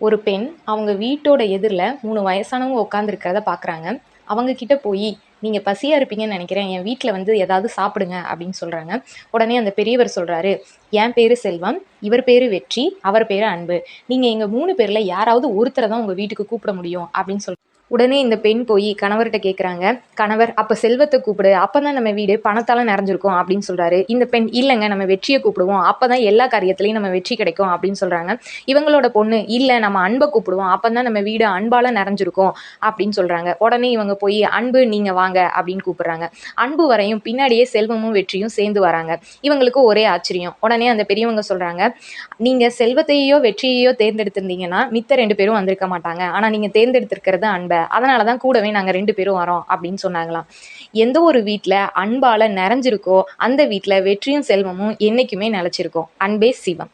ஒரு பெண் அவங்க வீட்டோட எதிரில் மூணு வயசானவங்க உட்காந்துருக்கிறத பார்க்குறாங்க அவங்க கிட்ட போய் நீங்கள் பசியாக இருப்பீங்கன்னு நினைக்கிறேன். என் வீட்டில் வந்து ஏதாவது சாப்பிடுங்க அப்படின்னு சொல்கிறாங்க உடனே அந்த பெரியவர் சொல்கிறாரு என் பேர் செல்வம் இவர் பேர் வெற்றி அவர் பேர் அன்பு. நீங்கள் எங்கள் மூணு பேரில் யாராவது ஒருத்தரை தான் உங்கள் வீட்டுக்கு கூப்பிட முடியும் அப்படின்னு சொல் உடனே இந்த பெண் போய் கணவர்கிட்ட கேட்குறாங்க கணவர் அப்போ செல்வத்தை கூப்பிடு அப்போ தான் நம்ம வீடு பணத்தால் நிறைஞ்சிருக்கும் அப்படின்னு சொல்கிறாரு இந்த பெண் இல்லைங்க நம்ம வெற்றியை கூப்பிடுவோம் அப்போ தான் எல்லா காரியத்துலையும் நம்ம வெற்றி கிடைக்கும் அப்படின்னு சொல்கிறாங்க இவங்களோட பொண்ணு இல்லை நம்ம அன்பை கூப்பிடுவோம் அப்போ தான் நம்ம வீடு அன்பால் நிறைஞ்சிருக்கும் அப்படின்னு சொல்கிறாங்க உடனே இவங்க போய் அன்பு நீங்கள் வாங்க அப்படின்னு கூப்பிட்றாங்க. அன்பு வரையும் பின்னாடியே செல்வமும் வெற்றியும் சேர்ந்து வராங்க. இவங்களுக்கு ஒரே ஆச்சரியம். உடனே அந்த பெரியவங்க சொல்கிறாங்க நீங்கள் செல்வத்தையோ வெற்றியையோ தேர்ந்தெடுத்திருந்தீங்கன்னா மித்த ரெண்டு பேரும் வந்திருக்க மாட்டாங்க. ஆனால் நீங்கள் தேர்ந்தெடுத்திருக்கிறது அன்பை. அதனால தான் கூடவே நாங்கள் ரெண்டு பேரும் வரோம் அப்படின்னு சொன்னாங்களாம். எந்த ஒரு வீட்டில் அன்பால் நிறைஞ்சிருக்கோ அந்த வீட்டில் வெற்றியும் செல்வமும் என்றைக்குமே நிலச்சிருக்கும். அன்பே சிவம்.